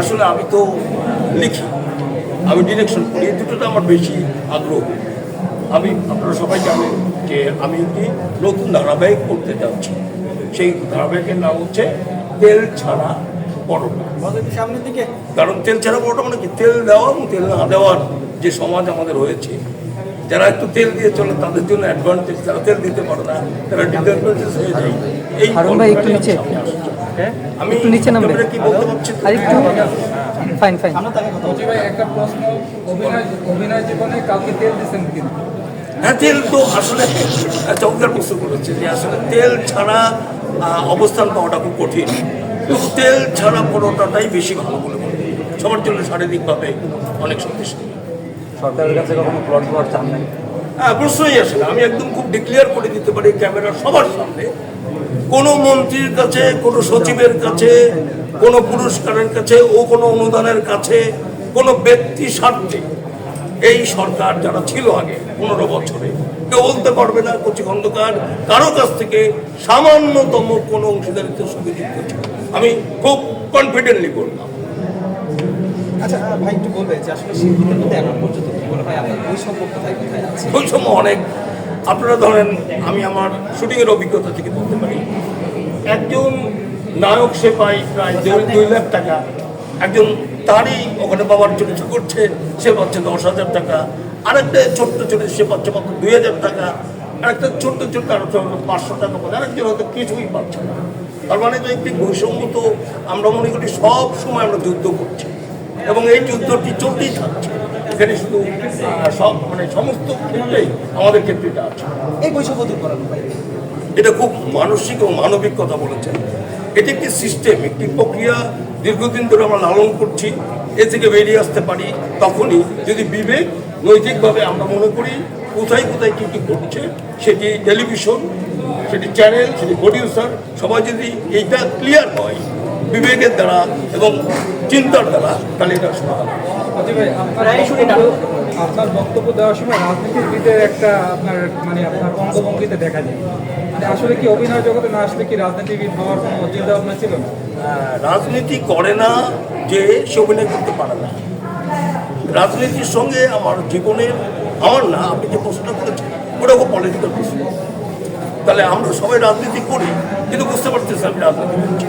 আসলে আমি তো লিখি। আমি ডিরেকশন করি এই দুটোতে আমার বেশি আগ্রহ। আমি আপনারা সবাই জানেন যে আমি একটি নতুন ধারাবাহিক করতে যাচ্ছি। সেই ধারাবাহিকের নাম হচ্ছে তেল ছাড়া পরোটা। সামনের দিকে। কারণ তেল ছাড়া পরোটা মানে কি? তেল দেওয়া এবং তেল না দেওয়ার যে সমাজ আমাদের হয়েছে যারা একটু তেল দিয়ে চলে তাদের জন্য অ্যাডভান্টেজ তারা তেল দিতে পারে না তারা ডিসঅ্যাডভান্টেজ হয়ে যায়। এই আমি একটু নিচে। ক্যামেরা তো? আর একটু ফাইন ফাইন একটা প্রশ্ন। অভিনয় অভিনয় জীবনে কাউকে তেল দিচ্ছেন কিন্তু হ্যাঁ তেল তো আসলে চমৎকার প্রশ্ন করেছে যে আসলে তেল ছাড়া অবস্থান পাওয়াটা খুব কঠিন। কিন্তু তেল ছাড়া পরোটাটাই বেশি ভালো বলে মনে সবার জন্য শারীরিকভাবে অনেক শক্তিশালী। সরকারের কাছে কখনো প্লট প্লট চান নাই? হ্যাঁ প্রশ্নই আসে না। আমি একদম খুব ডিক্লেয়ার করে দিতে পারি ক্যামেরার সবার সামনে। কোনো মন্ত্রীর কাছে কোনো সচিবের কাছে কোনো পুরস্কারের কাছে ও কোনো অনুদানের কাছে কোনো ব্যক্তি স্বার্থে এই সরকার যারা ছিল আগে পনেরো বছরে কেউ বলতে পারবে না কচি খন্দকার কারও কাছ থেকে সামান্যতম কোনো অংশীদারিত্ব ছিল। আমি খুব কনফিডেন্টলি বললাম। ভাই একটু বলবে যে আসলে শিল্পীদের এখন পর্যন্ত কি আপনার ওই কোথায় কোথায় আছে? ওই অনেক। আপনারা ধরেন, আমি আমার শুটিংয়ের অভিজ্ঞতা থেকে বলতে পারি। একজন নায়ক সে পায় প্রায় দেড় দুই লাখ টাকা। একজন তারই ওখানে বাবার চিকিৎসা করছে, সে পাচ্ছে দশ হাজার টাকা। আরেকটা ছোট্ট ছোট সে পাচ্ছে মাত্র দুই হাজার টাকা। আরেকটা ছোট্ট ছোট্ট আর পাঁচশো টাকা পাচ্ছে আরেকজন হয়তো কিছুই পাচ্ছে না। তার মানে যে একটি বৈষম্য তো আমরা মনে করি সব সময় আমরা যুদ্ধ করছি। এবং এই যুদ্ধটি চলতেই থাকছে। এখানে শুধু সব মানে সমস্ত ক্ষেত্রেই আমাদের ক্ষেত্রে এটা আছে। এই বৈষম্য দূর করার এটা খুব মানসিক এবং মানবিক কথা বলেছেন। এটি একটি সিস্টেম একটি প্রক্রিয়া। দীর্ঘদিন ধরে আমরা লালন করছি। এ থেকে বেরিয়ে আসতে পারি তখনই যদি বিবেক নৈতিকভাবে আমরা মনে করি কোথায় কোথায় কী কী ঘটছে সেটি টেলিভিশন সেটি চ্যানেল সেটি প্রডিউসার সবাই যদি এইটা ক্লিয়ার হয় বিবেকের দ্বারা এবং চিন্তার দ্বারা তাহলে এটা আপনার বক্তব্য দেওয়ার সময় রাজনীতিবিদের একটা আপনার মানে আপনার অঙ্গভঙ্গিতে দেখা যায়। মানে আসলে কি অভিনয় জগতে না আসলে কি রাজনীতিবিদ হওয়ার কোনো চিন্তা ভাবনা ছিল? না রাজনীতি করে না যে সে অভিনয় করতে পারে না। রাজনীতির সঙ্গে আমার জীবনের আমার না আপনি যে প্রশ্নটা করেছেন ওটা খুব পলিটিক্যাল প্রশ্ন। তাহলে আমরা সবাই রাজনীতি করি কিন্তু বুঝতে পারতেছি আমি রাজনীতি করছি।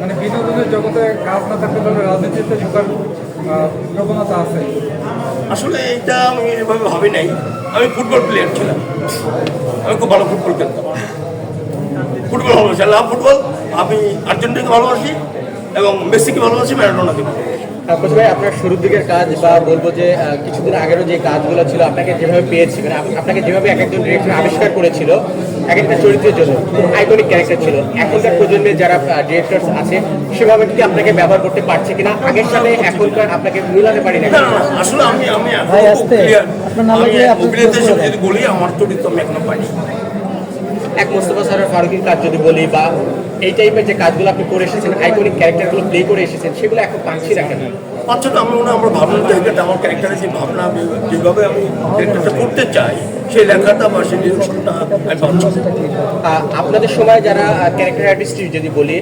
মানে বিনোদনের জগতে কাজ না থাকলে পারে রাজনীতিতে ঢোকার প্রবণতা আছে। আসলে এটা আমি এভাবে ভাবি নাই। আমি ফুটবল প্লেয়ার ছিলাম। আমি খুব ভালো ফুটবল খেলতাম। ফুটবল ভালোবাসি। আল্লাহ ফুটবল। আমি আর্জেন্টিনাকে ভালোবাসি এবং মেসিকে ভালোবাসি, ম্যারাডোনাকে ভালোবাসি। তারপর ভাই আপনার শুরুর দিকের কাজ বা বলব যে কিছুদিন আগেরও যে কাজগুলো ছিল আপনাকে যেভাবে পেয়েছি মানে আপনাকে যেভাবে এক একজন ডিরেক্টর আবিষ্কার করেছিল এক একটা চরিত্রের জন্য আইকনিক ক্যারেক্টার ছিল। এখনকার প্রজন্মের যারা ডিরেক্টর আছে সেভাবে কি আপনাকে ব্যবহার করতে পারছে কিনা? আগের সাথে এখনকার আপনাকে মিলাতে পারি না আসলে আমি আমি ভাই, আপনার নাম যদি বলি আমার চরিত্র আমি এখনও পাইনি। এক মোস্তফা স্যারের ফারুকির কাজ যদি বলি বা এই টাইপের যে কাজগুলো আপনি করে এসেছেন আইকনিক ক্যারেক্টারগুলো প্লে করে এসেছেন সেগুলো এখন পাচ্ছি না কেন পাচ্ছেটা আমি মনে হয় আমার ভাবনার জায়গাটা আমার ক্যারেক্টারের যে ভাবনা আমি যেভাবে আমি ক্যারেক্টারটা করতে চাই সেই লেখাটা বা সেই ডিরেকশনটা আমি পাচ্ছি না। আহ, আপনাদের সময় যারা ক্যারেক্টার আর্টিস্ট যদি বলি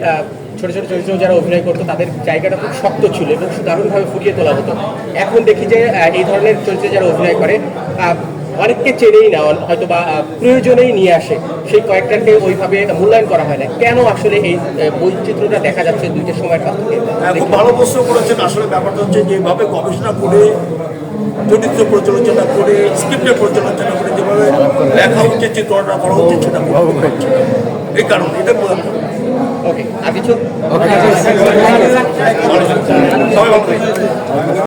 ছোট ছোট চরিত্র যারা অভিনয় করতো তাদের জায়গাটা খুব শক্ত ছিল এবং দারুণভাবে ফুটিয়ে তোলা হতো এখন দেখি যে এই ধরনের চরিত্রে যারা অভিনয় করে অনেককে চেনেই না হয়তো বা প্রয়োজনেই নিয়ে আসে। সেই কয়েকটাকে ওইভাবে মূল্যায়ন করা হয় না। কেন আসলে এই বৈচিত্র্যটা দেখা যাচ্ছে দুইটা সময়ের কাছ থেকে? হ্যাঁ, খুব ভালো প্রশ্ন করেছেন। আসলে ব্যাপারটা হচ্ছে যেভাবে গবেষণা করে চরিত্র পর্যালোচনা করে স্ক্রিপ্টের পর্যালোচনা করে যেভাবে লেখা উচিত চিত্রটা করা উচিত সেটা এই কারণে এটা প্রধান ওকে আর কিছু।